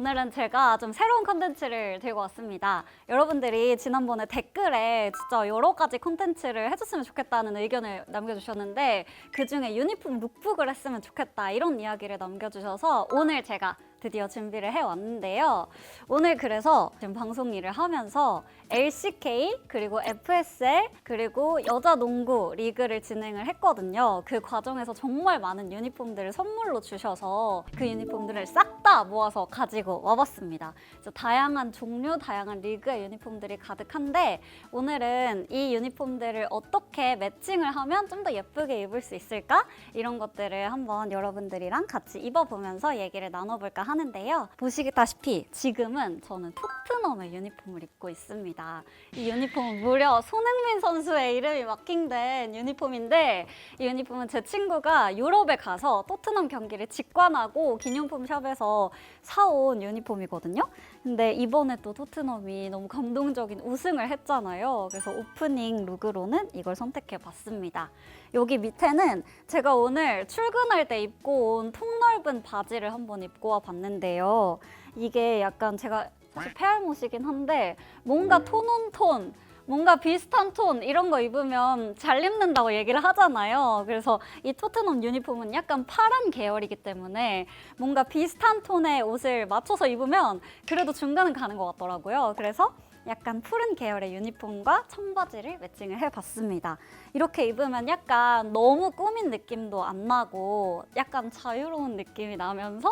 오늘은 제가 좀 새로운 컨텐츠를 들고 왔습니다. 여러분들이 지난번에 댓글에 진짜 여러 가지 컨텐츠를 해줬으면 좋겠다는 의견을 남겨주셨는데 그 중에 유니폼 룩북을 했으면 좋겠다 이런 이야기를 남겨주셔서 오늘 제가 드디어 준비를 해왔는데요. 오늘 그래서 지금 방송 일을 하면서 LCK 그리고 FSL 그리고 여자 농구 리그를 진행을 했거든요. 그 과정에서 정말 많은 유니폼들을 선물로 주셔서 그 유니폼들을 싹 다 모아서 가지고 와봤습니다. 다양한 종류, 다양한 리그의 유니폼들이 가득한데 오늘은 이 유니폼들을 어떻게 매칭을 하면 좀 더 예쁘게 입을 수 있을까? 이런 것들을 한번 여러분들이랑 같이 입어보면서 얘기를 나눠볼까 하는데요. 보시다시피 지금은 저는 토트넘의 유니폼을 입고 있습니다. 이 유니폼은 무려 손흥민 선수의 이름이 마킹된 유니폼인데 이 유니폼은 제 친구가 유럽에 가서 토트넘 경기를 직관하고 기념품 샵에서 사온 유니폼이거든요. 근데 이번에 또 토트넘이 너무 감동적인 우승을 했잖아요. 그래서 오프닝 룩으로는 이걸 선택해 봤습니다. 여기 밑에는 제가 오늘 출근할 때 입고 온 통넓은 바지를 한번 입고 와 봤는데요. 이게 약간 제가 사실 페알못이긴 한데 뭔가 톤온톤 뭔가 비슷한 톤 이런 거 입으면 잘 입는다고 얘기를 하잖아요. 그래서 이 토트넘 유니폼은 약간 파란 계열이기 때문에 뭔가 비슷한 톤의 옷을 맞춰서 입으면 그래도 중간은 가는 것 같더라고요. 그래서 약간 푸른 계열의 유니폼과 청바지를 매칭을 해봤습니다. 이렇게 입으면 약간 너무 꾸민 느낌도 안 나고 약간 자유로운 느낌이 나면서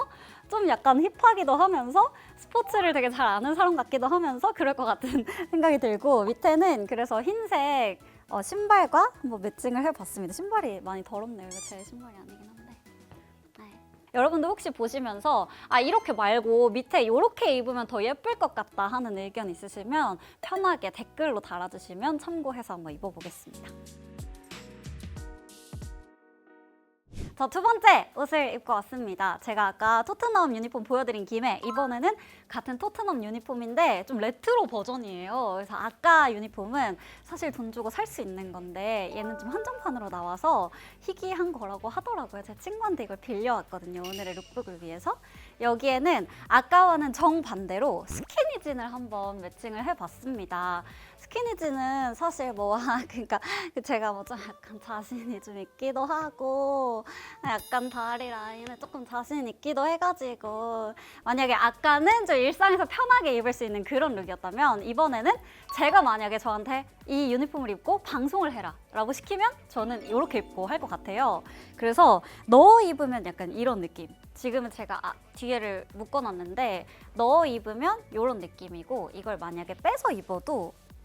좀 약간 힙하기도 하면서 스포츠를 되게 잘 아는 사람 같기도 하면서 그럴 것 같은 생각이 들고 밑에는 그래서 흰색 어, 신발과 한번 매칭을 해봤습니다. 신발이 많이 더럽네요. 제 신발이 아니긴 한데. 네. 여러분도 혹시 보시면서 아 이렇게 말고 밑에 이렇게 입으면 더 예쁠 것 같다 하는 의견 있으시면 편하게 댓글로 달아주시면 참고해서 한번 입어보겠습니다. 자, 두 번째 옷을 입고 왔습니다. 제가 아까 토트넘 유니폼 보여드린 김에 이번에는 같은 토트넘 유니폼인데 좀 레트로 버전이에요. 그래서 아까 유니폼은 사실 돈 주고 살 수 있는 건데 얘는 좀 한정판으로 나와서 희귀한 거라고 하더라고요. 제 친구한테 이걸 빌려왔거든요. 오늘의 룩북을 위해서. 여기에는 아까와는 정반대로 스키니진을 한번 매칭을 해봤습니다. 스키니진은 사실 뭐 아, 그러니까 제가 뭐 좀 약간 자신이 좀 있기도 하고 약간 다리 라인에 조금 자신 있기도 해가지고 만약에 아까는 좀 일상에서 편하게 입을 수 있는 그런 룩이었다면 이번에는 제가 만약에 저한테 이 유니폼을 입고 방송을 해라 라고 시키면 저는 이렇게 입고 할 것 같아요. 그래서 넣어 입으면 약간 이런 느낌. 지금은 제가 아, 뒤에를 묶어놨는데 넣어 입으면 이런 느낌이고 이걸 만약에 빼서 입어도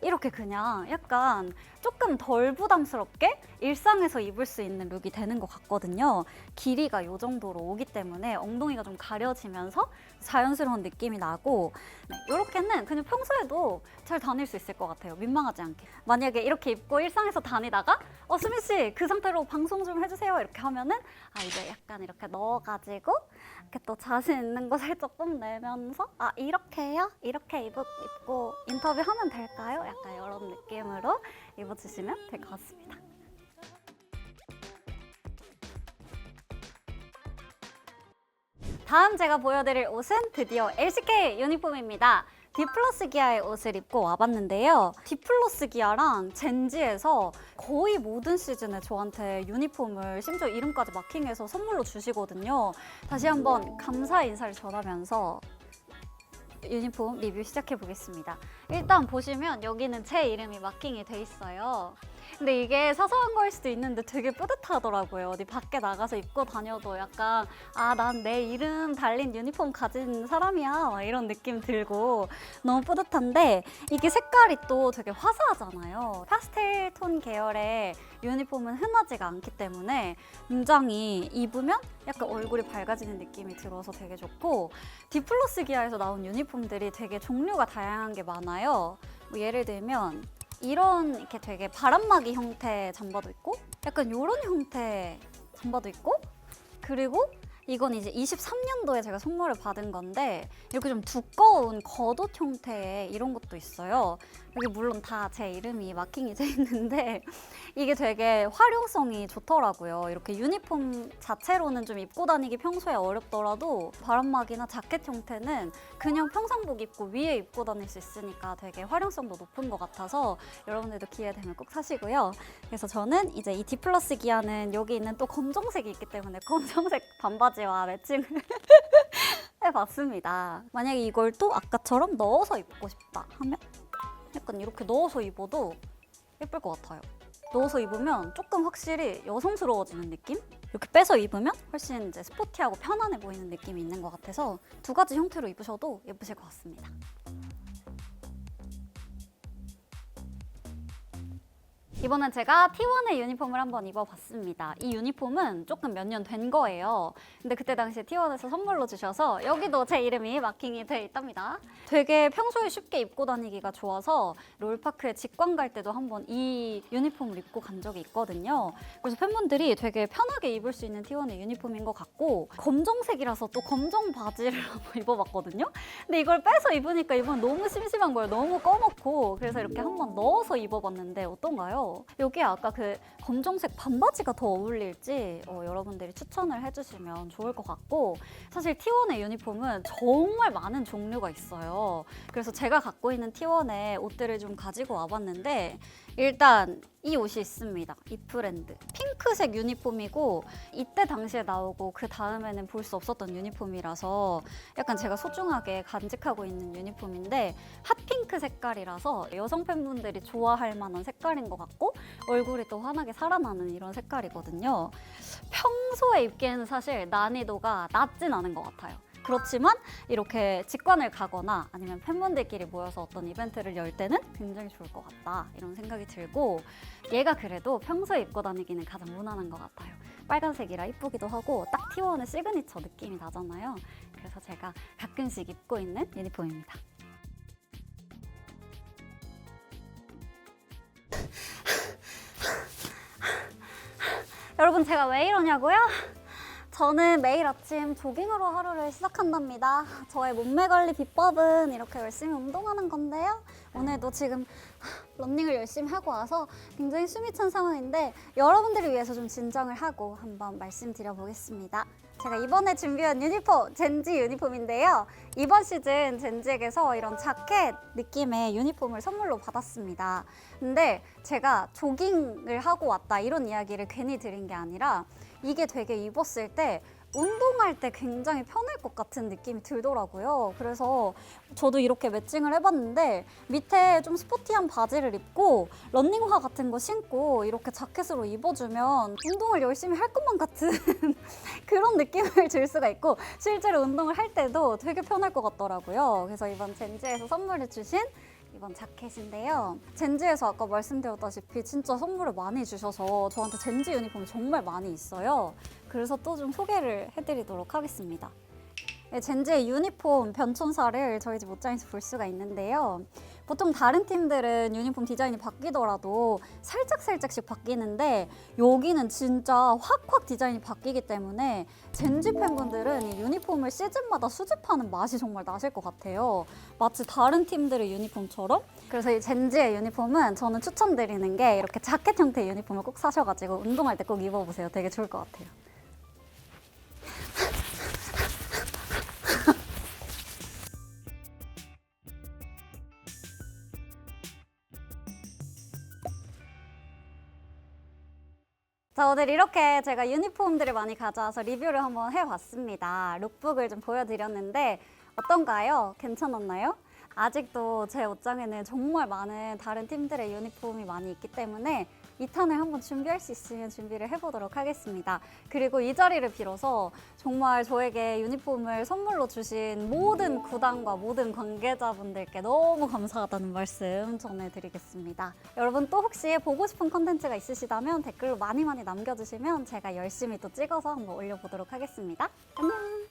이렇게 그냥 약간 조금 덜 부담스럽게 일상에서 입을 수 있는 룩이 되는 것 같거든요. 길이가 이 정도로 오기 때문에 엉덩이가 좀 가려지면서 자연스러운 느낌이 나고 네, 이렇게는 그냥 평소에도 잘 다닐 수 있을 것 같아요. 민망하지 않게. 만약에 이렇게 입고 일상에서 다니다가 어 수미 씨그 상태로 방송 좀 해주세요 이렇게 하면은 아 이제 약간 이렇게 넣어가지고 이렇게 또 자신 있는 거 살짝 뽐내면서 아 이렇게요? 이렇게 입, 입고 인터뷰하면 될까요? 약간 이런 느낌으로 입어주시면 될 것 같습니다. 다음 제가 보여드릴 옷은 드디어 LCK 유니폼입니다. 디플러스 기아의 옷을 입고 와봤는데요. 디플러스 기아랑 젠지에서 거의 모든 시즌에 저한테 유니폼을 심지어 이름까지 마킹해서 선물로 주시거든요. 다시 한번 감사 인사를 전하면서 유니폼 리뷰 시작해 보겠습니다. 일단 보시면 여기는 제 이름이 마킹이 돼 있어요. 근데 이게 사소한 거일 수도 있는데 되게 뿌듯하더라고요. 어디 밖에 나가서 입고 다녀도 약간 아, 난 내 이름 달린 유니폼 가진 사람이야. 막 이런 느낌 들고 너무 뿌듯한데 이게 색깔이 또 되게 화사하잖아요. 파스텔 톤 계열의 유니폼은 흔하지가 않기 때문에 굉장히 입으면 약간 얼굴이 밝아지는 느낌이 들어서 되게 좋고 디플러스 기아에서 나온 유니폼들이 되게 종류가 다양한 게 많아요. 뭐 예를 들면 이런 이렇게 되게 바람막이 형태 잠바도 있고 약간 이런 형태 잠바도 있고 그리고 이건 이제 23년도에 제가 선물을 받은 건데 이렇게 좀 두꺼운 겉옷 형태의 이런 것도 있어요. 여기 물론 다 제 이름이 마킹이 돼 있는데 이게 되게 활용성이 좋더라고요. 이렇게 유니폼 자체로는 좀 입고 다니기 평소에 어렵더라도 바람막이나 자켓 형태는 그냥 평상복 입고 위에 입고 다닐 수 있으니까 되게 활용성도 높은 것 같아서 여러분들도 기회 되면 꼭 사시고요. 그래서 저는 이제 이 디플러스 기아는 여기 있는 또 검정색이 있기 때문에 검정색 반바지 와 매칭을 해봤습니다. 만약에 이걸 또 아까처럼 넣어서 입고 싶다 하면 약간 이렇게 넣어서 입어도 예쁠 것 같아요. 넣어서 입으면 조금 확실히 여성스러워지는 느낌? 이렇게 빼서 입으면 훨씬 이제 스포티하고 편안해 보이는 느낌이 있는 것 같아서 두 가지 형태로 입으셔도 예쁘실 것 같습니다. 이번엔 제가 T1의 유니폼을 한번 입어봤습니다. 이 유니폼은 조금 몇 년 된 거예요. 근데 그때 당시에 T1에서 선물로 주셔서 여기도 제 이름이 마킹이 돼 있답니다. 되게 평소에 쉽게 입고 다니기가 좋아서 롤파크에 직관 갈 때도 한번 이 유니폼을 입고 간 적이 있거든요. 그래서 팬분들이 되게 편하게 입을 수 있는 T1의 유니폼인 것 같고 검정색이라서 또 검정 바지를 한번 입어봤거든요. 근데 이걸 빼서 입으니까 이번 너무 심심한 거예요. 너무 꺼놓고 그래서 이렇게 한번 넣어서 입어봤는데 어떤가요? 여기 아까 그 검정색 반바지가 더 어울릴지 어, 여러분들이 추천을 해주시면 좋을 것 같고 사실 T1의 유니폼은 정말 많은 종류가 있어요. 그래서 제가 갖고 있는 T1의 옷들을 좀 가지고 와봤는데 일단 이 옷이 있습니다. 이 브랜드. 핑크색 유니폼이고 이때 당시에 나오고 그 다음에는 볼 수 없었던 유니폼이라서 약간 제가 소중하게 간직하고 있는 유니폼인데 핫핑크 색깔이라서 여성 팬분들이 좋아할 만한 색깔인 것 같고 얼굴이 또 환하게 살아나는 이런 색깔이거든요. 평소에 입기에는 사실 난이도가 낮진 않은 것 같아요. 그렇지만 이렇게 직관을 가거나 아니면 팬분들끼리 모여서 어떤 이벤트를 열 때는 굉장히 좋을 것 같다 이런 생각이 들고 얘가 그래도 평소에 입고 다니기는 가장 무난한 것 같아요. 빨간색이라 이쁘기도 하고 딱 T1의 시그니처 느낌이 나잖아요. 그래서 제가 가끔씩 입고 있는 유니폼입니다. 여러분 제가 왜 이러냐고요? 저는 매일 아침 조깅으로 하루를 시작한답니다. 저의 몸매 관리 비법은 이렇게 열심히 운동하는 건데요. 오늘도 지금 런닝을 열심히 하고 와서 굉장히 숨이 찬 상황인데 여러분들을 위해서 좀 진정을 하고 한번 말씀드려 보겠습니다. 제가 이번에 준비한 유니폼, 젠지 유니폼인데요. 이번 시즌 젠지에게서 이런 자켓 느낌의 유니폼을 선물로 받았습니다. 근데 제가 조깅을 하고 왔다 이런 이야기를 괜히 드린 게 아니라 이게 되게 입었을 때 운동할 때 굉장히 편할 것 같은 느낌이 들더라고요. 그래서 저도 이렇게 매칭을 해봤는데 밑에 좀 스포티한 바지를 입고 런닝화 같은 거 신고 이렇게 자켓으로 입어주면 운동을 열심히 할 것만 같은 그런 느낌을 줄 수가 있고 실제로 운동을 할 때도 되게 편할 것 같더라고요. 그래서 이번 젠지에서 선물을 주신 이번 자켓인데요. 젠지에서 아까 말씀드렸다시피 진짜 선물을 많이 주셔서 저한테 젠지 유니폼이 정말 많이 있어요. 그래서 또 좀 소개를 해드리도록 하겠습니다. 네, 젠지의 유니폼 변천사를 저희 집 옷장에서 볼 수가 있는데요. 보통 다른 팀들은 유니폼 디자인이 바뀌더라도 살짝살짝씩 바뀌는데 여기는 진짜 확확 디자인이 바뀌기 때문에 젠지 팬분들은 이 유니폼을 시즌마다 수집하는 맛이 정말 나실 것 같아요. 마치 다른 팀들의 유니폼처럼. 그래서 이 젠지의 유니폼은 저는 추천드리는 게 이렇게 자켓 형태의 유니폼을 꼭 사셔가지고 운동할 때 꼭 입어보세요. 되게 좋을 것 같아요. 자, 오늘 이렇게 제가 유니폼들을 많이 가져와서 리뷰를 한번 해봤습니다. 룩북을 좀 보여드렸는데 어떤가요? 괜찮았나요? 아직도 제 옷장에는 정말 많은 다른 팀들의 유니폼이 많이 있기 때문에 2탄을 한번 준비할 수 있으면 준비를 해보도록 하겠습니다. 그리고 이 자리를 빌어서 정말 저에게 유니폼을 선물로 주신 모든 구단과 모든 관계자분들께 너무 감사하다는 말씀 전해드리겠습니다. 여러분 또 혹시 보고 싶은 컨텐츠가 있으시다면 댓글로 많이 많이 남겨주시면 제가 열심히 또 찍어서 한번 올려보도록 하겠습니다. 안녕!